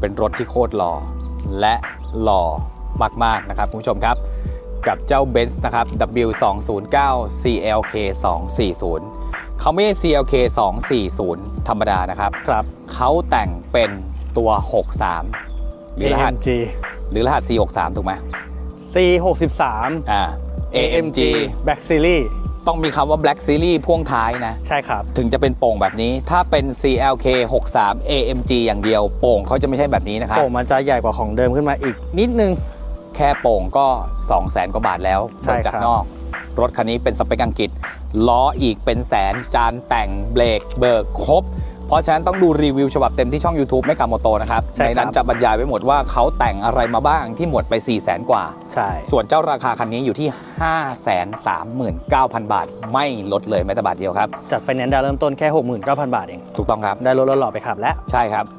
เป็นรถที่โคตรหล่อและหล่อมากๆนะครับคุณผู้ชมครับ กับเจ้า Benz นะครับ W209 CLK 240เขาไม่ใช่ CLK 240 ธรรมดานะครับครับเขาแต่งเป็นตัว 63 หรือรหัส AMG หรือรหัส C63 ถูกไหม C63 อ่า AMG Black Series ต้องมีคำว่า Black Series พ่วงท้ายนะ ใช่ครับ ถึงจะเป็นโป่งแบบนี้ ถ้าเป็น CLK 63 AMG อย่างเดียว โป่งเขาจะไม่ใช่แบบนี้นะครับ โป่งมันจะใหญ่กว่าของเดิมขึ้นมาอีกนิดนึง แค่โป่งก็ 2 0 0แสนกว่าบาทแล้วใช่เบิกจากครับนอก รถคันนี้เป็นสเปคอังกฤษ ล้ออีกเป็นแสน จานแต่งเบรกเบิกครบ เพราะฉะนั้นต้องดูรีวิวฉบับเต็มที่ช่อง YouTube ไม่กาโมโตนะครับ ใช่ครับ นั้นจะบรรยายไว้หมดว่าเขาแต่งอะไรมาบ้างที่หมดไป 4 0 0แสนกว่า ใช่ ส่วนเจ้าราคาคันนี้อยู่ที่ 539,000 บาท ไม่ลดเลยแม้แต่บาทเดียวครับ จัดไฟแนนซ์ดาวน์เริ่มต้นแค่ 69,000 บาทเอง ถูกต้องครับ ได้รถหล่อๆไปขับแล้ว ใช่ครับ